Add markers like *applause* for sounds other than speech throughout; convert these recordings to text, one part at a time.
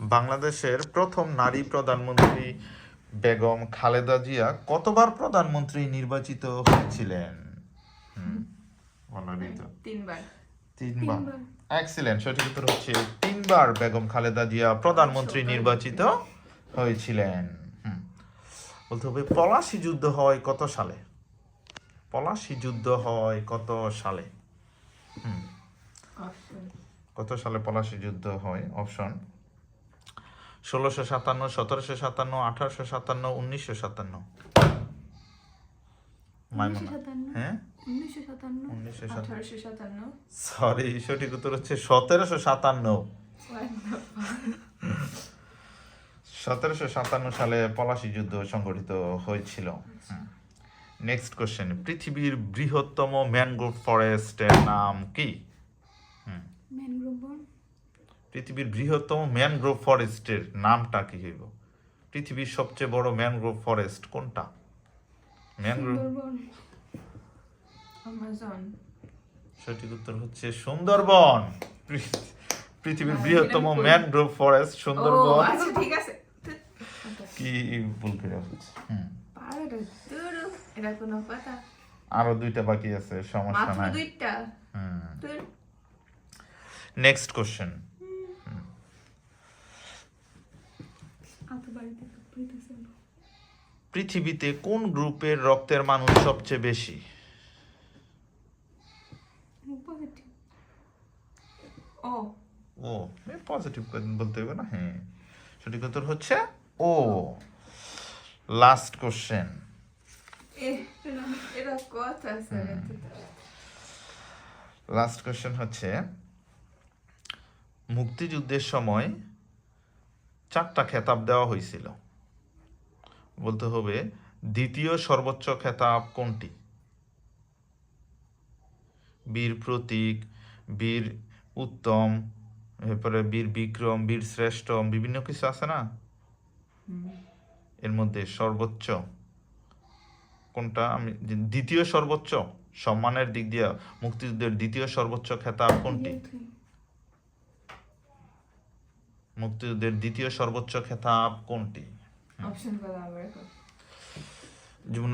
বাংলাদেশের প্রথম নারী প্রধানমন্ত্রী বেগম খালেদা জিয়া কতবার প্রধানমন্ত্রী নির্বাচিত হয়েছিলেন? হুম, তিনবার। তিনবার। এক্সিলেন্ট সঠিক উত্তর হচ্ছে তিনবার বেগম খালেদা জিয়া প্রধানমন্ত্রী নির্বাচিত হয়েছিলেন। হুম। বলতে হবে পলাশি যুদ্ধ হয় কত সালে? পলাশি যুদ্ধ হয় কত সালে? হুম। কত সালে পলাশি যুদ্ধ হয়? অপশন ষোলোশো সাতান্ন সতেরোশো সাতান্ন আঠারোশো সাতান্ন উনিশশো সাতান্ন। হ্যাঁ? সরি সঠিক উত্তর হচ্ছে সতেরোশো সাতান্ন। সতেরোশো সাতান্ন সালে পলাশি যুদ্ধ সংগঠিত হয়েছিল। নেক্সট কোশ্চেন পৃথিবীর বৃহত্তম ম্যানগ্রোভ ফরেস্টের নাম কি? ম্যানগ্রোভ পৃথিবীর বৃহত্তম ম্যানগ্রোভ ফরেস্টের নামটা কি হইব? পৃথিবীর সবচেয়ে বড় ম্যানগ্রোভ ফরেস্ট কোনটা? ম্যানগ্রোভ সঠিক উত্তর হচ্ছে সুন্দরবন। পৃথিবীর বৃহত্তম ম্যানগ্রোভ ফরেস্ট সুন্দরবন। আচ্ছা ঠিক আছে। কি ভুল করে এটা কোনো কথা আরও দুইটা বাকি আছে সমস্যা নাই। দুইটা। হুম। নেক্সট কোশ্চেন পৃথিবীতে কোন গ্রুপের রক্তের মানুষ সবচেয়ে বেশি? ও। ও পজিটিভ বলতে হবে না? হ্যাঁ। সঠিক উত্তর হচ্ছে ও। লাস্ট কোশ্চেন লাস্ট কোশ্চেন হচ্ছে মুক্তিযুদ্ধের সময় চারটা খেতাব দেওয়া হয়েছিল। বলতে হবে, দ্বিতীয় সর্বোচ্চ খেতাব কোনটি? বীর প্রতীক, বীর উত্তম, এরপরে বীর বিক্রম, বীর শ্রেষ্ঠ, বিভিন্ন কিছু আছে না? এর মধ্যে সর্বোচ্চ কোনটা? আমি দ্বিতীয় সর্বোচ্চ সম্মানের দিক দিয়ে মুক্তিযুদ্ধের দ্বিতীয় সর্বোচ্চ খেতাব কোনটি? মুক্তিযুদ্ধের দ্বিতীয় সর্বোচ্চ খেতাব কোনটি। যেমন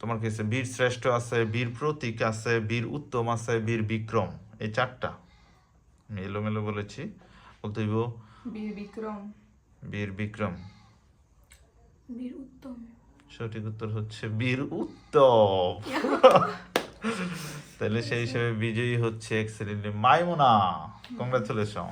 তোমার কাছে বীর শ্রেষ্ঠ আছে বীর প্রতীক আছে বীর উত্তম আছে বীর বিক্রম। এই চারটা। আমি এলোমেলো বলেছি। বলতে হইব বীর বিক্রম। বীর বিক্রম। বীর উত্তম। সঠিক উত্তর হচ্ছে বীর উত্তম। *laughs* তাহলে সেই হিসেবে বিজয়ী হচ্ছে এক্সেলেন্ট মাইমুনা। কংগ্রাচুলেশন